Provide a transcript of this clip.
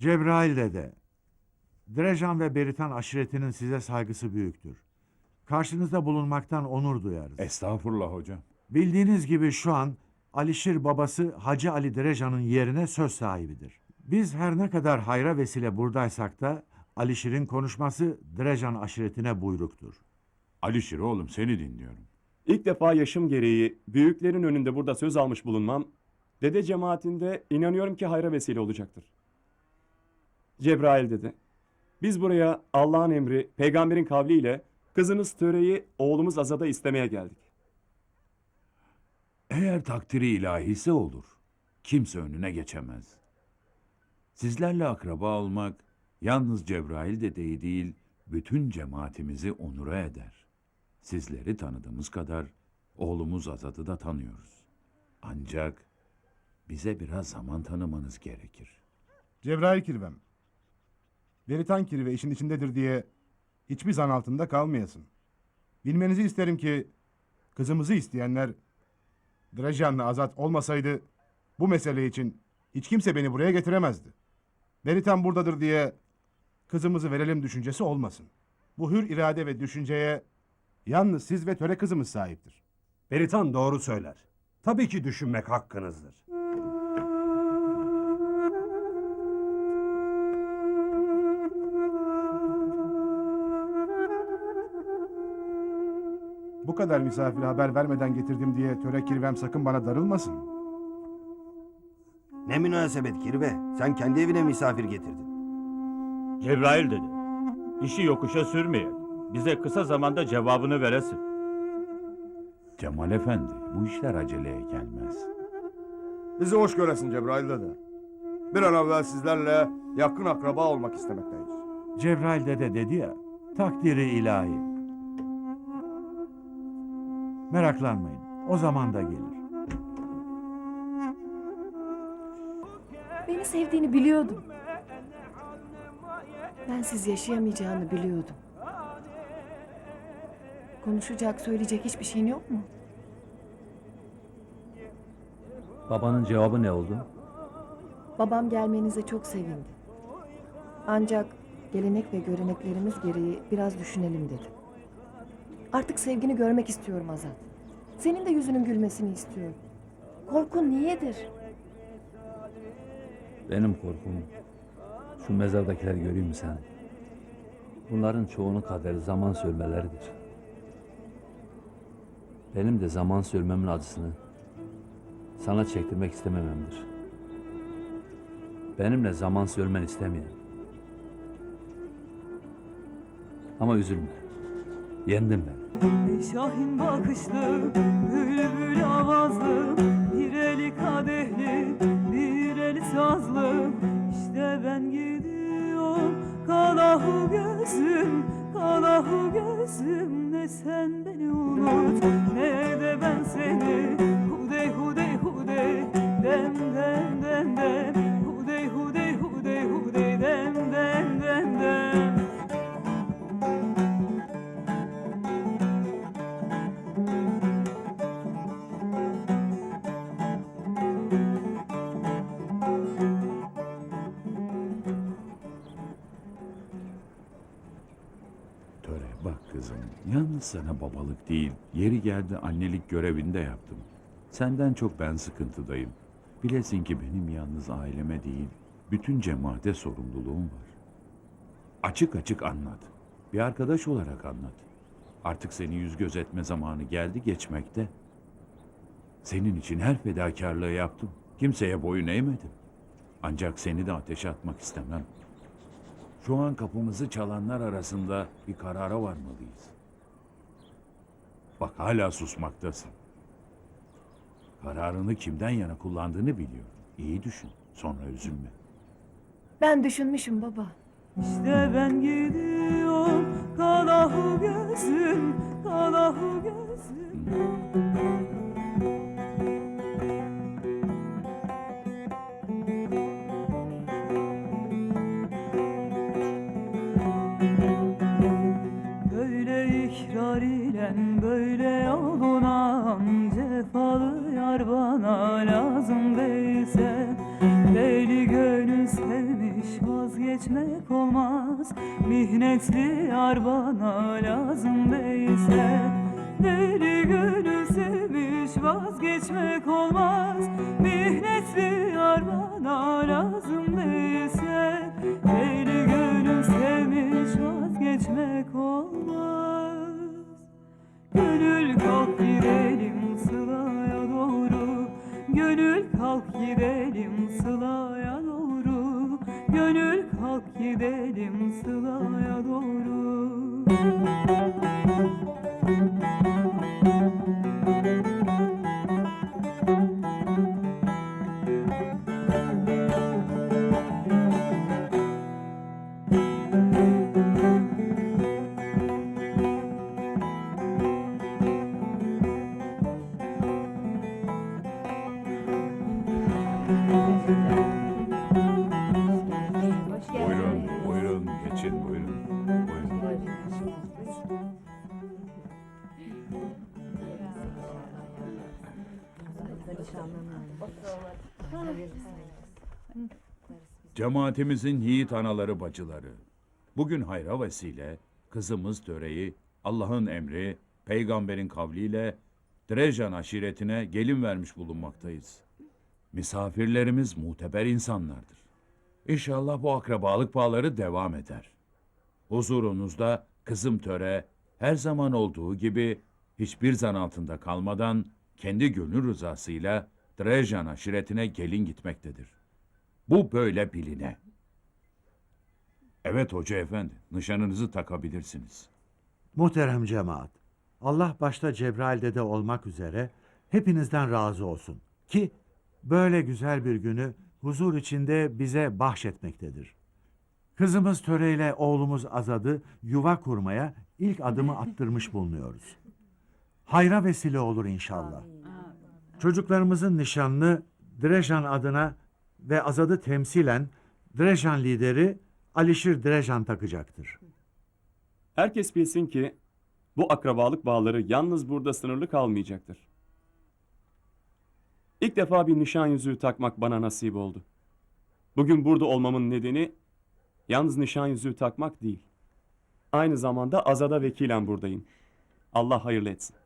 Cebrail dede, Drejan ve Beritan aşiretinin size saygısı büyüktür. Karşınızda bulunmaktan onur duyarız. Estağfurullah hocam. Bildiğiniz gibi şu an Alişir babası Hacı Ali Drejan'ın yerine söz sahibidir. Biz her ne kadar hayra vesile buradaysak da Alişir'in konuşması Drejan aşiretine buyruktur. Alişir oğlum seni dinliyorum. İlk defa yaşım gereği büyüklerin önünde burada söz almış bulunmam, dede cemaatinde inanıyorum ki hayra vesile olacaktır. Cebrail dedi, biz buraya Allah'ın emri, peygamberin kavliyle kızınız Töre'yi oğlumuz Azad'a istemeye geldik. Eğer takdiri ilahisi olur, kimse önüne geçemez. Sizlerle akraba olmak yalnız Cebrail dedeyi değil, bütün cemaatimizi onura eder. Sizleri tanıdığımız kadar oğlumuz Azad'ı da tanıyoruz. Ancak bize biraz zaman tanımanız gerekir. Cebrail kirvem. Veritan kirve işin içindedir diye hiçbir zan altında kalmayasın. Bilmenizi isterim ki kızımızı isteyenler Drajan'la Azat olmasaydı bu mesele için hiç kimse beni buraya getiremezdi. Veritan buradadır diye kızımızı verelim düşüncesi olmasın. Bu hür irade ve düşünceye yalnız siz ve töre kızımız sahiptir. Beritan doğru söyler. Tabii ki düşünmek hakkınızdır. Kadar misafire haber vermeden getirdim diye töre kirvem sakın bana darılmasın. Ne münasebet Kirve. Sen kendi evine misafir getirdin. Cebrail dedi. İşi yokuşa sürmeyek. Bize kısa zamanda cevabını veresin. Cemal Efendi, bu işler aceleye gelmez. Bizi hoş göresin Cebrail dede. Bir an evvel sizlerle yakın akraba olmak istemekteyiz. Cebrail dede dedi ya, takdiri ilahi. Meraklanmayın, o zaman da gelir. Beni sevdiğini biliyordum. Bensiz yaşayamayacağını biliyordum. Konuşacak, söyleyecek hiçbir şeyin yok mu? Babanın cevabı ne oldu? Babam gelmenize çok sevindi. Ancak gelenek ve göreneklerimiz gereği biraz düşünelim dedi. Artık sevgini görmek istiyorum Azat. Senin de yüzünün gülmesini istiyorum. Korkun niyedir? Benim korkum şu mezardakileri göreyim mi sen? Bunların çoğunun kaderi zaman sürmeleridir. Benim de zaman sürmemin acısını sana çektirmek istemememdir. Benimle zaman sürmen istemeyen. Ama üzülme. Yendim ben. Şahin bakışlı, bülbül avazlı, bir eli kadehli, bir eli sazlı. İşte ben gidiyorum, kalahu gözüm, kalahu gözüm. Ne sen beni unut, ne de ben seni. Hudey hudey, dem dem dem dem. Yalnız sana babalık değil, yeri geldi annelik görevini de yaptım. Senden çok ben sıkıntıdayım. Bilesin ki benim yalnız aileme değil, bütün cemaate sorumluluğum var. Açık açık anlat. Bir arkadaş olarak anlat. Artık seni yüz göz etme zamanı geldi geçmekte. Senin için her fedakarlığı yaptım. Kimseye boyun eğmedim. Ancak seni de ateşe atmak istemem. Şu an kapımızı çalanlar arasında bir karara varmalıyız. Bak hala susmaktasın. Kararını kimden yana kullandığını biliyorum. İyi düşün, sonra üzülme. Ben düşünmüşüm baba. İşte ben gidiyorum kalahu gözüm kalahu gözüm değilse Deli gönül sevmiş vazgeçmek olmaz. Mihnetli yar lazım değilse. Deli gönül sevmiş vazgeçmek olmaz. Mihnetli yar lazım Gönül kalk gidelim sılaya doğru Cemaatimizin yiğit anaları bacıları. Bugün hayra vesile kızımız Töre'yi Allah'ın emri, peygamberin kavliyle Drejan aşiretine gelin vermiş bulunmaktayız. Misafirlerimiz muteber insanlardır. İnşallah bu akrabalık bağları devam eder. Huzurunuzda kızım Töre her zaman olduğu gibi hiçbir zan altında kalmadan kendi gönül rızasıyla Drejan aşiretine gelin gitmektedir. Bu böyle biline. Evet hoca efendi, nişanınızı takabilirsiniz. Muhterem cemaat, Allah başta Cebrail dede olmak üzere hepinizden razı olsun ki böyle güzel bir günü huzur içinde bize bahşetmektedir. Kızımız Töre ile oğlumuz Azad'ı yuva kurmaya ilk adımı attırmış bulunuyoruz. Hayra vesile olur inşallah. Çocuklarımızın nişanını Drejan adına ve Azad'ı temsilen Drejan lideri Alişir Drejan takacaktır. Herkes bilsin ki bu akrabalık bağları yalnız burada sınırlı kalmayacaktır. İlk defa bir nişan yüzüğü takmak bana nasip oldu. Bugün burada olmamın nedeni yalnız nişan yüzüğü takmak değil. Aynı zamanda azada vekilen buradayım. Allah hayırlı etsin.